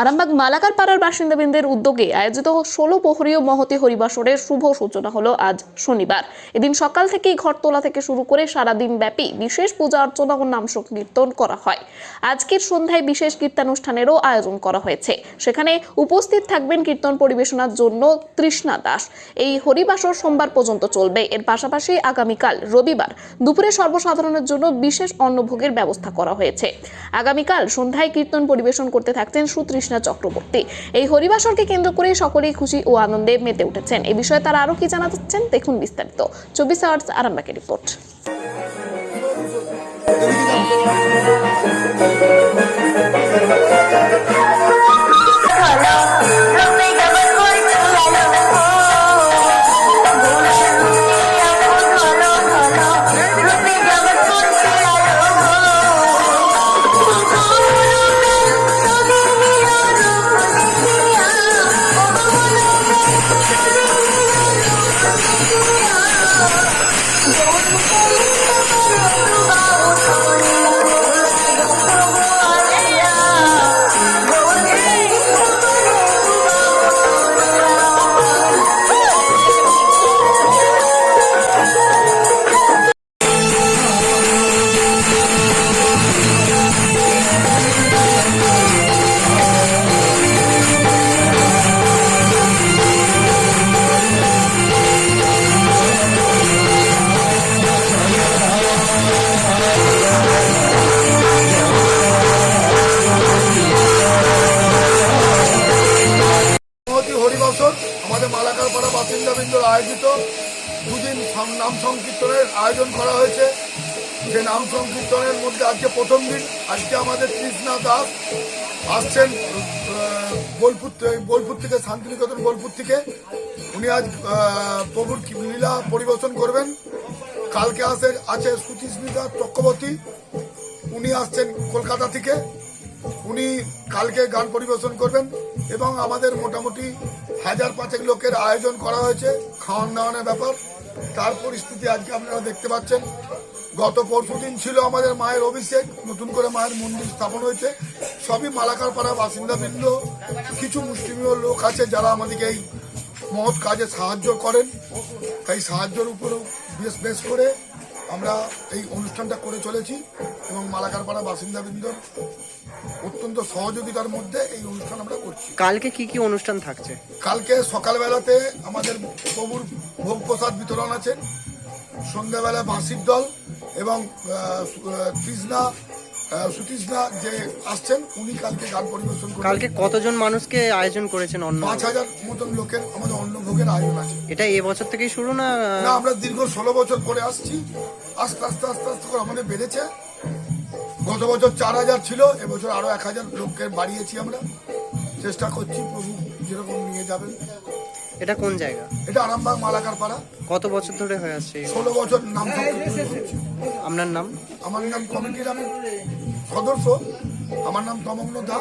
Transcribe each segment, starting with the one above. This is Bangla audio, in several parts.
আরামবাগ মালাকার পাড়ার বাসিন্দাবৃন্দের উদ্যোগে আয়োজিত ষোলো প্রহরীয় মহতি হরিবাসরের শুভ সূচনা হলো আজ শনিবার। এদিন সকাল থেকেই ঘরতলা থেকে শুরু করে সারাদিন ব্যাপী বিশেষ পূজা অর্চনা ও নাম সংকীর্তন করা হয়। আজকের সন্ধ্যায় বিশেষ কীর্তানুষ্ঠানেরও আয়োজন করা হয়েছে। সেখানে উপস্থিত থাকবেন কীর্তন পরিবেশনার জন্য তৃষ্ণা দাস। এই হরিবাসর সোমবার পর্যন্ত চলবে। এর পাশাপাশি আগামীকাল রবিবার দুপুরে সর্বসাধারণের জন্য বিশেষ অন্নভোগের ব্যবস্থা করা হয়েছে। আগামীকাল সন্ধ্যায় কীর্তন পরিবেশন করতে থাকছেন সুতৃষ্ণা চক্রবর্তী। এই হরিবাসরকে কেন্দ্র করে সকলেই খুশি ও আনন্দে মেতে উঠেছেন। এ বিষয়ে তারা আরও কি জানাচ্ছেন দেখুন বিস্তারিত। চব্বিশ আওয়ার্স আরামবাগের রিপোর্ট। আমাদের মালাকার পাড়া বাসিন্দাবৃন্দর আয়োজিত দুদিন নাম সংকীর্তনের আয়োজন করা হয়েছে। যে নাম সংকীর্তনের মধ্যে আজকে প্রথম দিন। আজকে আমাদের কৃষ্ণা দাস আসছেন বোলপুর বোলপুর থেকে, শান্তিনিকেতন বোলপুর থেকে। উনি আজ প্রভুর লীলা পরিবেশন করবেন। কালকে আসে আছে সুতিস্মিতা চক্রবর্তী। উনি আসছেন কলকাতা থেকে। উনি কালকে গান পরিবেশন করবেন এবং আমাদের মোটামুটি হাজার পাঁচেক লোকের আয়োজন করা হয়েছে, খাওয়ান দাওয়ানের ব্যাপার। তার পরিস্থিতি আজকে আপনারা দেখতে পাচ্ছেন। গত পরশু দিন ছিল আমাদের মায়ের অভিষেক, নতুন করে মায়ের মন্দির স্থাপন হয়েছে। সবই মালাকার পাড়া বাসিন্দাবৃন্দ, কিছু মুসলিমীয় লোক আছে যারা আমাদেরকে এই মহৎ কাজে সাহায্য করেন। তাই সাহায্যের উপরেও বেশ বেশ করে আমরা এই অনুষ্ঠানটা করে চলেছি এবং মালাকারপাড়া বাসিন্দাবৃন্দ অত্যন্ত সহযোগিতার মধ্যে এই অনুষ্ঠান আমরা করছি। কালকে কি কি অনুষ্ঠান থাকছে? কালকে সকালবেলাতে আমাদের প্রভুর ভোগ প্রসাদ বিতরণ আছে। সন্ধ্যাবেলা বাঁশির দল এবং কৃষ্ণা সুতৃষ্ণা যে আসছেন উনি কালকে গান পরিবেশন কালকে কতজন মানুষকে আয়োজন করেছেন অন্য? পাঁচ হাজার মতন লোকের আমাদের অন্নভোগের আয়োজন আছে। এটা এবছর থেকেই শুরু না? না আমরা দীর্ঘ ষোলো বছর করে আসছি। আস্তে আস্তে আস্তে আস্তে করে আমাদের বেড়েছে। গত বছর চার হাজার ছিল এবছর আরও এক হাজার লোককে বাড়িয়েছি আমরা। চেষ্টা করছি প্রভু যেরকম নিয়ে যাবেন। এটা কোন জায়গা? এটা আরামবাগ মালাকার পাড়া। কত বছর ধরে হয়ে আছে? ষোলো বছর নাম আপনার নাম? আমার নাম কমিটির আমি সদস্য। আমার নাম তমগ্ন দা।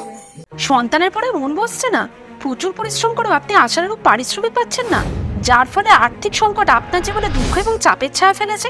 সন্তানের পরে মন বসছে না। প্রচুর পরিশ্রম করেও আপনি আশানুরূপ পারিশ্রমিক পাচ্ছেন না। যার ফলে আর্থিক সংকট আপনার জীবনে দুঃখ এবং চাপের ছায়া ফেলেছে।